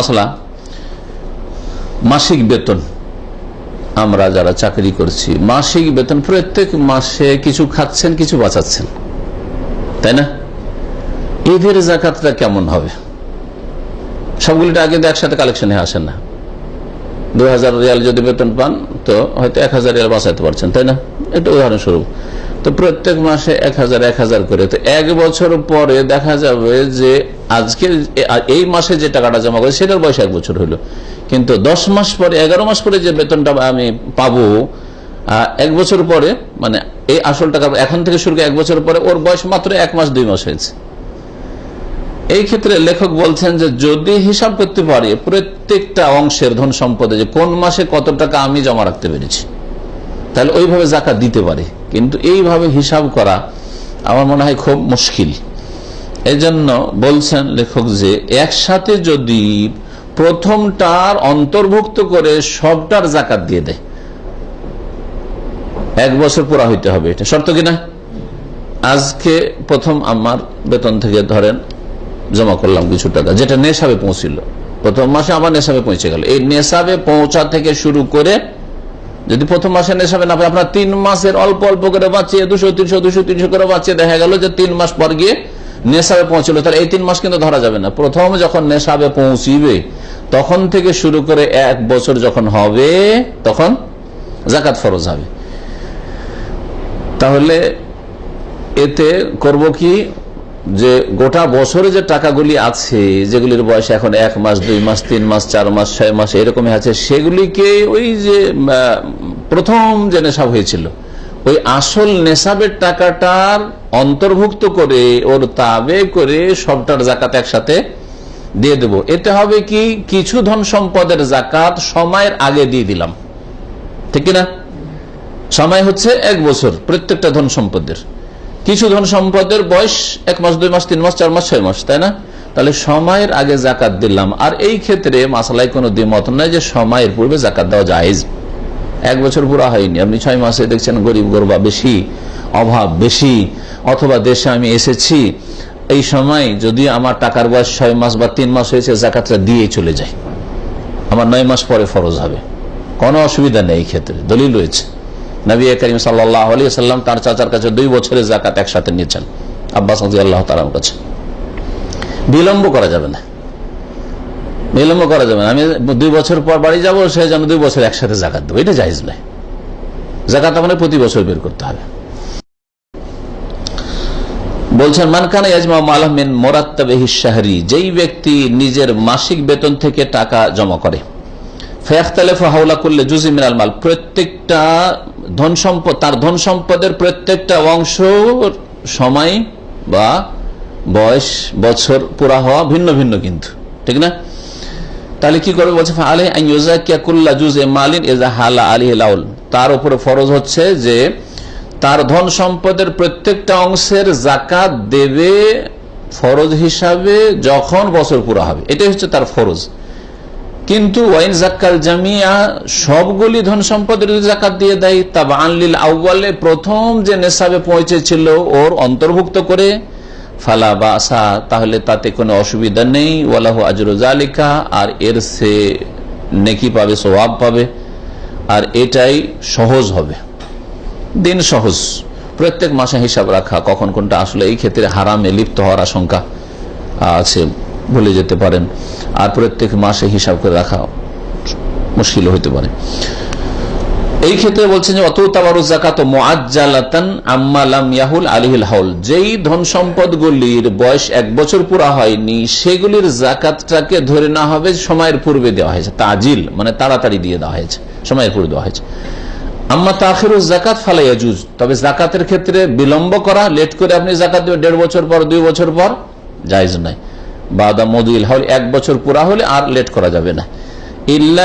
মশলা মাসিক বেতন। আমরা যারা চাকরি করছি, মাসিক বেতন, প্রত্যেক মাসে কিছু খাচ্ছেন, কিছু বাঁচাচ্ছেন। তাই না? ঈদের জাকাতটা কেমন হবে? সবগুলিটা আগে একসাথে কালেকশনে আসে না। দু হাজার রিয়াল যদি বেতন পান, তো হয়তো এক হাজার রিয়াল বাঁচাতে পারছেন, তাই না? এটা উদাহরণস্বরূপ। তো প্রত্যেক মাসে এক হাজার এক হাজার করে। তো এক বছর পরে দেখা যাবে যে আজকে এই মাসে যে টাকাটা জমা করে সেটার বয়স এক বছর হলো। কিন্তু দশ মাস পরে, এগারো মাস পরে যে বেতনটা আমি পাবো এক বছর পরে মানে এই আসল টাকা এখন থেকে শুরু করে এক বছর পরে, ওর বয়স মাত্র এক মাস, দুই মাস হয়েছে। এই ক্ষেত্রে লেখক বলছেন যে যদি হিসাব করতে পারি, প্রত্যেকটা অংশের ধন সম্পদে যে কোন মাসে কত টাকা আমি জমা রাখতে পেরেছি। তাহলে ওইভাবে জাকাত দিতে পারে। কিন্তু এইভাবে হিসাব করা আমার মনে হয় খুব মুশকিল। এই জন্য বলছেন লেখক যে, একসাথে যদি প্রথমটার অন্তর্ভুক্ত করে সবটার জাকাত দিয়ে দেয়, এক বছর পুরা হইতে হবে, এটা শর্ত কিনা আজকে প্রথম আমার বেতন থেকে ধরেন জমা করলাম কিছু টাকা, যেটা নেশাবে পৌঁছিল। প্রথম মাসে আমার নেশাবে পৌঁছে গেল। এই নেশাবে পৌঁছা থেকে শুরু করে যদি প্রথম মাসে নেশাবে না আপনার তিন মাসের অল্প অল্প করে বাঁচিয়ে, দুশো, তিনশো দুশো, তিনশো করে বাঁচিয়ে দেখা গেল যে তিন মাস পর গিয়ে নেশাবে পৌঁছলো। তাহলে এই তিন মাস কিন্তু ধরা যাবে না। প্রথম যখন নেশাবে পৌঁছিবে, তখন থেকে শুরু করে এক বছর যখন হবে, তখন জাকাত ফরজ হবে। তাহলে এতে করব কি? যে গোটা বছরে যে টাকাগুলি আছে, যেগুলির বয়স এখন এক মাস, দুই মাস, তিন মাস, চার মাস, ছয় মাস, এরকমই আছে, সেগুলিকে ওই যে প্রথম যে নেশাব হয়েছিল, ওই আসল নেশাবের টাকাটার অন্তর্ভুক্ত করে ওর তাবে করে সবটার জাকাত একসাথে দিয়ে দেব। এতে হবে কি, কিছু ধন সম্পদের জাকাত সময়ের আগে দিয়ে দিলাম। ঠিক না সময় হচ্ছে এক বছর প্রত্যেকটা ধন সম্পদের। কিছু ধন সম্পদের বয়স এক মাস, দুই মাস, তিন মাস, চার মাস, ছয় মাস, তাই না? তাহলে সময়ের আগে জাকাত দিলাম। আর এই ক্ষেত্রে মাসালায় কোনো দ্বিমত নয় যে সময়ের পূর্বে জাকাত দেওয়া যায় এক বছর পুরা হয়নি। আপনি ছয় মাসে দেখছেন গরিব গরবা বেশি, অভাব বেশি। অথবা দেশে আমি এসেছি, এই সময় যদি আমার টাকার বয়স ছয় মাস বা তিন মাস হয়েছে, জাকাতটা দিয়ে চলে যায়। আমার নয় মাস পরে ফরজ হবে। কোনো অসুবিধা নেই এই ক্ষেত্রে। দলিল রয়েছে। নবী করিম সাল্লাহ আলী সাল্লাম তার চাচার কাছে দুই বছরের জাকাত একসাথে নিয়েছেন। আব্বাস আল্লাহ কাছে। বিলম্ব করা যাবে না। বিলম্ব করা যাবে না। আমি দুই বছর পর বাড়ি যাব, সে যেন দুই বছর একসাথে জাকাত দেবো। এটা নয়। জাকাত মানে প্রতি বছর বের করতে হবে। বলছেন মানকানা ইয়াজমা মালামিন মোরাত্তাবেহি শাহরি যেই ব্যক্তি নিজের মাসিক বেতন থেকে টাকা জমা করে, ফেয়াখতালেফা হাওলা করলে জুজি মাল প্রত্যেকটা ধন সম্পদ, তার ধন সম্পদের প্রত্যেকটা অংশ সময় বা বয়স, বছর পুরা হওয়া ভিন্ন ভিন্ন কিন্তু, ঠিক না? তাহলে কি করবে? বলছে আলে আইয়াকুল্লা জুজে মালিন এজা হালা আলী লাউল। তার উপরে ফরজ হচ্ছে যে, তার ধন সম্পদের প্রত্যেকটা অংশের জাকাত দেবে ফরজ হিসাবে যখন বছর পুরা হবে। এটাই হচ্ছে তার ফরজ। কিন্তু ওয়াইন জাক্কাল জামিয়া সবগুলি ধন সম্পদের জাকাত দিয়ে দেয় তা আনলিল আউ্বালে প্রথম যে নেশাবে পৌঁছেছিল ওর অন্তর্ভুক্ত করে, ফালা বা আসা তাহলে তাতে কোনো অসুবিধা নেই। ওয়ালাহ আজরুজালিকা আর এর সে নেকি পাবে স্বভাব পাবে, আর এটাই সহজ হবে। দিন সহজ। প্রত্যেক মাসে হিসাব রাখা, কখন কোনটা আসলে এই ক্ষেত্রে হারামে লিপ্ত হওয়ার আশঙ্কা আছে। ভুলে যেতে পারেন। আর প্রত্যেক মাসে হিসাব করে রাখা মুশকিল হইতে পারে। এই ক্ষেত্রে বলছেন যে, অত তাবারু জাকাত মোয়াজ্জালাতান আলিহুল হাউল। যেই ধন সম্পদ গুলির বয়স এক বছর পুরা হয়নি, সেগুলির জাকাতটাকে ধরে না হবে সময়ের পূর্বে দেওয়া হয়েছে। তাজিল মানে তাড়াতাড়ি দিয়ে দেওয়া হয়েছে, সময়ের পূর্বে দেওয়া হয়েছে। আম্মা তাখির জাকাত ফালাইয়া জুজ তবে জাকাতের ক্ষেত্রে বিলম্ব করা, লেট করে আপনি জাকাত দেবেন, দেড় বছর পর, দুই বছর পর, জায়জ নাই। বাদা মদিল হাউল এক বছর পুরা হলে আর লেট করা যাবে না। ইল্লা